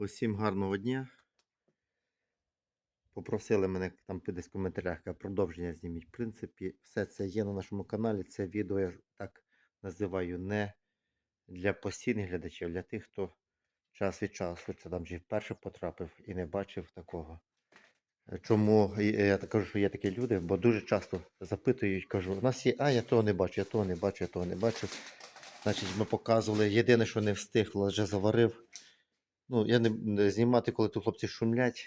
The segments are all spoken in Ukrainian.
Усім гарного дня. Попросили мене там десь в коментарях продовження зніміть. В принципі, все це є на нашому каналі. Це відео я так називаю не для постійних глядачів, для тих, хто час від часу це там вже вперше потрапив і не бачив такого. Чому я кажу, що є такі люди, бо дуже часто запитують, кажу, у нас є, а я того не бачу, я того не бачу, я того не бачу. Значить, ми показували. Єдине, що не встиг, вже заварив. Ну, я не, знімати, коли тут хлопці шумлять,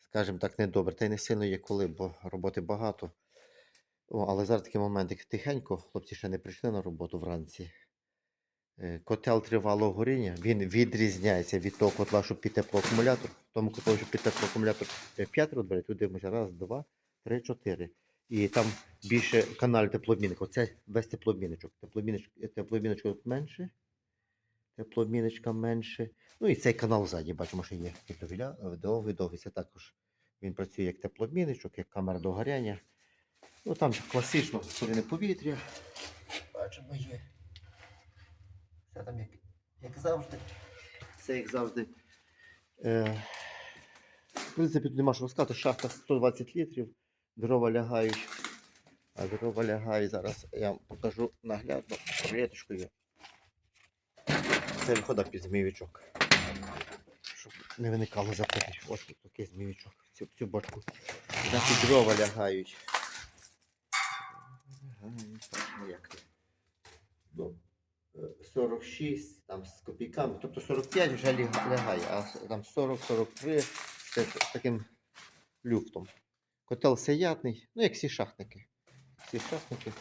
скажімо так, недобре. Та й не сильно є коли, бо роботи багато. О, але зараз такий момент, як тихенько, хлопці ще не прийшли на роботу вранці. Е, Котел тривалого горіння, він відрізняється від того котла, що під теплоакумулятор. Тому котлу, що під теплоакумулятор 5 розбере, тут дивимося, раз, два, три, чотири. І там більше каналів теплообмінник. Оце весь. Теплообмінничок, теплообмінничок менше. Теплообмінничка менше. Ну і цей канал ззаді, бачимо, що є довгий, довгий. Це також він працює як теплообмінничок, як камера догоряння. Ну там класично соляне повітря. Бачимо, є. Все там як, як завжди. Все як завжди. Е, в принципі, тут нема що розказати. Шахта 120 літрів, дрова лягають. А дрова лягають. Зараз я вам покажу наглядно. Рулеточкою. Це виходить під змійовичок. Щоб не виникало запитань. Ось тут такий змійовичок. Цю, цю бочку. Значить дрова лягають. Як тут? Ну, е, 46 там з копійками, тобто 45 вже лягає, а там 40-43 це таким люфтом. Котел сиятний, ну як всі шахтники. Всі шахтники.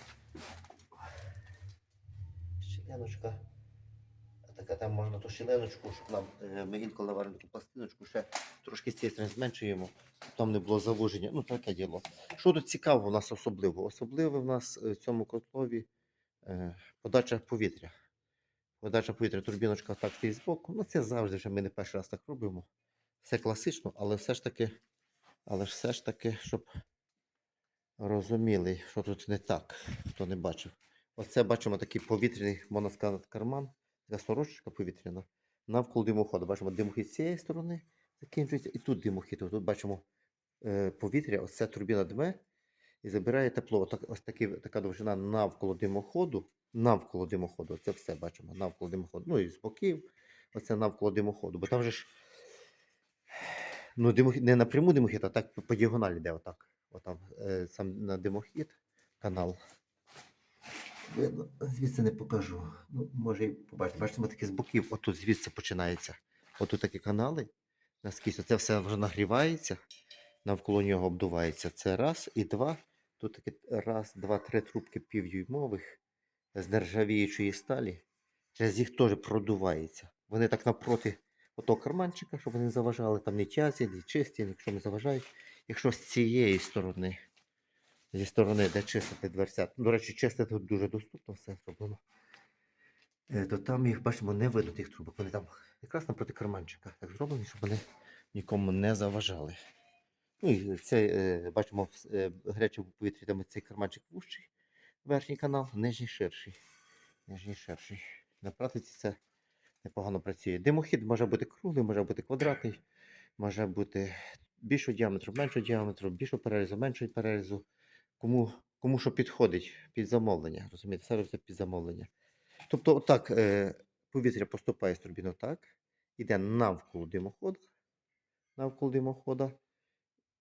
Щеленочка. Така там можна ту щеленочку, щоб нам е, ми інколи варимо ту пластиночку, ще трошки з цієї сторони зменшуємо, щоб там не було завуження. Ну, таке діло. Що тут цікаво у нас особливо? Особливо в нас е, в цьому котлові е, подача повітря. Подача повітря, турбіночка так і збоку. Ну, це завжди вже ми не перший раз так робимо. Все класично, але все ж таки, але все ж таки, щоб розуміли, що тут не так, хто не бачив. Оце бачимо такий повітряний, можна сказати, карман, така сорочка повітряна. Навколо димоходу. Бачимо димохід з цієї сторони закінчується, і тут димохід. Тут бачимо е, повітря, ось ця турбіна дме і забирає тепло. Ось такі, така довжина навколо димоходу. Навколо димоходу. Це все бачимо. Навколо димоходу. Ну і з боків. Оце навколо димоходу. Бо там же ж ну, димохід, не напряму димохід, а так по діагоналі йде отак. Отам е, сам на димохід канал. Видно, звідси не покажу. Ну, може і побачите. Бачите, ми такі з боків. Отут звідси починається. Отут такі канали. Наскільки це все вже нагрівається, навколо нього обдувається. Це раз і два. Тут такі раз, два, три трубки півдюймових з нержавіючої сталі. Через їх теж продувається. Вони так напроти отого карманчика, щоб вони заважали, там не тязі, не чисті, якщо не заважають. Якщо з цієї сторони, зі сторони, де чистити дверця, до речі, чистити тут дуже доступно, все зроблено. Е, То там їх бачимо не видно тих трубок. Вони там якраз напроти карманчика так зроблені, щоб вони нікому не заважали. Ну і це е, бачимо в е, повітрі, там цей карманчик вущий, верхній канал, нижній ширший. Нижній ширший. На практиці це непогано працює. Димохід може бути круглий, може бути квадратний, може бути більшого діаметру, меншого діаметру, більшого перерізу, меншого перерізу. Кому, кому що підходить під замовлення. Розумієте, все під замовлення. Тобто, отак е, повітря поступає з турбіну так, іде навколо димохода, навколо димохода,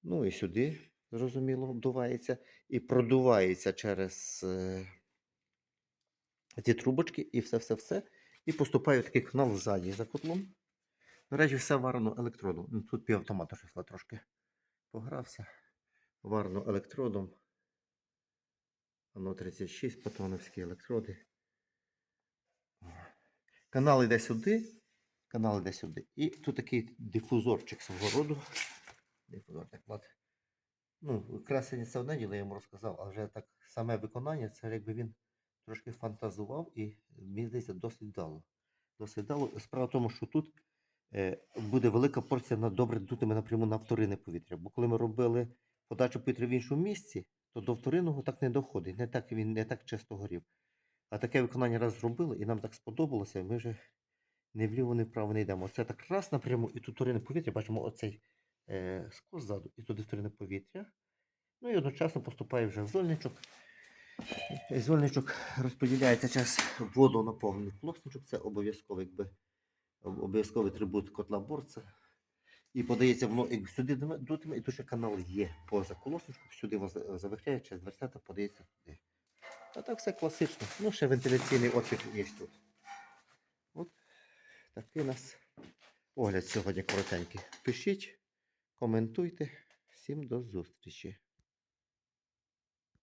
ну і сюди, зрозуміло, обдувається, і продувається через е, ці трубочки, і все-все-все. І поступає такий канал ззаді за котлом. До речі, все варено електродом. Ну, Тут півавтомата щось трошки погрався. Варено електродом. Воно 36 патоновські електроди. Канал йде сюди. Канал йде сюди. І тут такий дифузорчик свого роду. Дифузор так от. Ну, красення це одне діло, я йому розказав, а вже так саме виконання, це якби він трошки фантазував і мені здається досить вдало. Досить вдало. Справа в тому, що тут е, буде велика порція на добре дутими напряму на вторинне повітря. Бо коли ми робили подачу повітря в іншому місці, то до вторинного так не доходить. Не так він не так часто горів. А таке виконання раз зробили, і нам так сподобалося, ми вже Не вліво, не вправо не йдемо. Оце так раз напряму, і тут вторинне повітря, бачимо оцей е, скос ззаду, і туди вторинне повітря. Ну і одночасно поступає вже в зольничок. Зольничок розподіляється час воду наповнений колосничок. Це обов'язковий обов'язковий атрибут котла борця. І подається воно як сюди дотиме, і то, що канал є поза колосочку, сюди воно за- завихляє, через дверцята подається туди. А так все класично. Ну, ще вентиляційний отвір є тут. От такий у нас огляд сьогодні коротенький. Пишіть, коментуйте. Всім до зустрічі.